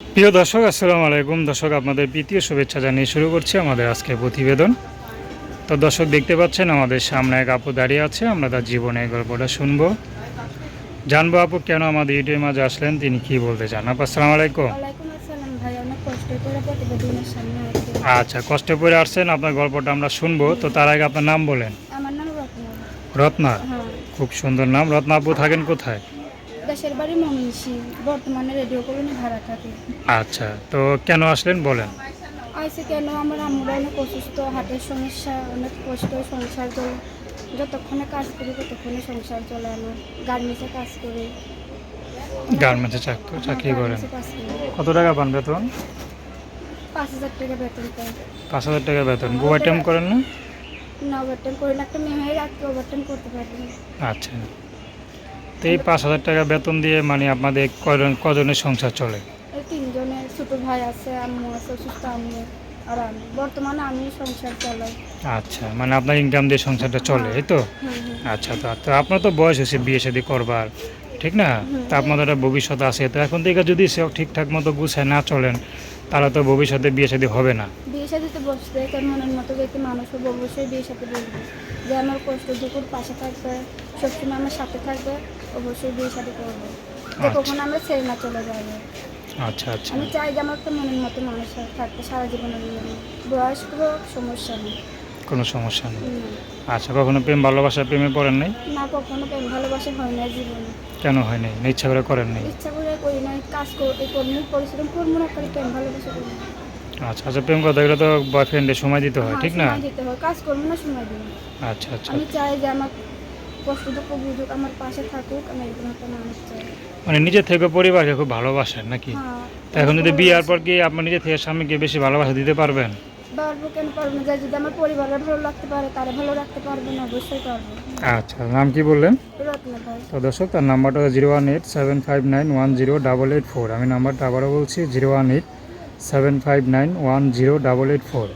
প্রিয় দর্শক আসসালামু আলাইকুম। দর্শক আপনাদের প্রীতীয় শুভেচ্ছা জানিয়ে শুরু করছি আমাদের আজকের প্রতিবেদন। তো দর্শক দেখতে পাচ্ছেন আমাদের সামনে এক আপু দাঁড়িয়ে আছে। আমরা তার জীবনের গল্পটা শুনব। জানব আপু কেন আমাদের ইউটিউবের মাঝে আসলেন? তিনি কি বলতে চান? আপু আসসালামু আলাইকুম। আচ্ছা কষ্টে পড়ে আসছেন আপনার গল্পটা আমরা শুনব। তো তার আগে আপনার নাম বলেন। আমার নাম রত্না? হ্যাঁ। খুব সুন্দর নাম। রত্না আপু থাকেন কোথায়? দেশের বাড়ি মমিনসি বর্তমানে রেডিও কলোনি ভাড়া থাকে আচ্ছা তো কেন আসলেন বলেন? আইসে কেন আমার আমরা অনেক অসুস্থ হার্টের সমস্যা অনেক কষ্ট সংসার চলে যতক্ষণে কাজ করি ততক্ষণে সংসার চলে আমার গার্মেন্টসে কাজ করি। গার্মেন্টসে চাকরি চাকরি করেন। কত টাকা পান বেতন? পাঁচ হাজার টাকা বেতন পাই। পাঁচ হাজার টাকা বেতন। ওভার টাইম করেন না? না ওভারটাইম করি না একটা মেয়ে হয়ে রাত্রে ওভারটাইম করতে পারি আচ্ছা। তো এই পাঁচ হাজার টাকা বেতন দিয়ে মানে আপনাদের কজন কজনের সংসার চলে? তিনজনের ছোট ভাই আছে আম্মু আছে অসুস্থ আম্মু আর আমি। বর্তমানে আমি সংসার চালাই। আচ্ছা মানে আপনার ইনকাম দিয়ে সংসারটা চলে এই তো? হুম হুম আচ্ছা তো তো আপনার তো বয়স হয়েছে বিয়ে শাদী করবার ঠিক না? তা আপনাদের ভবিষ্যৎ আছে। তো এখন থেকে যদি সে ঠিকঠাক মতো গুছায় না চলেন তাহলে তো ভবিষ্যতে বিয়ে শাদী হবে না। বিয়ে সাথে বসতে তার মনের মতো ব্যক্তি মানুষ হবে অবশ্যই বিয়ে সাথে বলবে যে আমার কষ্ট দুপুর পাশে থাকবে সবসময় আমার সাথে থাকবে অবশ্যই বিয়ে সাথে করবে। যে আচ্ছা। কখন আমরা ছেড়ে না চলে যাবে আচ্ছা আচ্ছা। আমি চাই যে আমার একটা মনের মতো মানুষ থাকবে সারা জীবনের জন্য। বয়স কোনো সমস্যা নেই। কোনো সমস্যা নেই। আচ্ছা কখনো প্রেম ভালোবাসা প্রেমে পড়েন নাই? না কখনো প্রেম ভালোবাসা হয় না জীবনে। কেন হয় নাই? না ইচ্ছা করে করেন নাই? ইচ্ছা কাজ করব পরিশ্রম করব না খালি প্রেম ভালোবাসা করব। আচ্ছা আচ্ছা প্রেম কথা এগুলো তো বয়ফ্রেন্ডে সময় দিতে হয় হ্যাঁ, ঠিক না? দিতে হয় কাজ করব না সময় দিই আচ্ছা আচ্ছা। আমি চাই যে আমার কষ্ট দুঃখ বুঝুক আমার পাশে থাকুক আমি এরকম একটা মানুষ চাই। মানে নিজের থেকে পরিবারকে খুব ভালোবাসেন নাকি? হ্যাঁ এখন যদি বিয়ার পর কি আপনার নিজে থেকে স্বামীকে বেশি ভালোবাসা দিতে পারবেন? পারব কেন পারব না যদি আমার পরিবারের ভালো লাগতে পারে তারা ভালো রাখতে পারবে না অবশ্যই পারব। আচ্ছা নাম কি বললেন? তো দর্শক তার নাম্বারটা zero one eight seven five nine one zero double eight four. আমি নাম্বারটা আবারও বলছি zero one eight seven five nine one zero double eight four.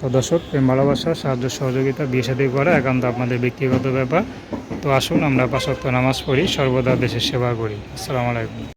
তো দর্শক প্রেম ভালোবাসা সাহায্য সহযোগিতা বিয়ে সাথে করা একান্ত আপনাদের ব্যক্তিগত ব্যাপার। তো আসুন আমরা পাশক্ত নামাজ পড়ি সর্বদা দেশের সেবা করি। আসসালামু আলাইকুম।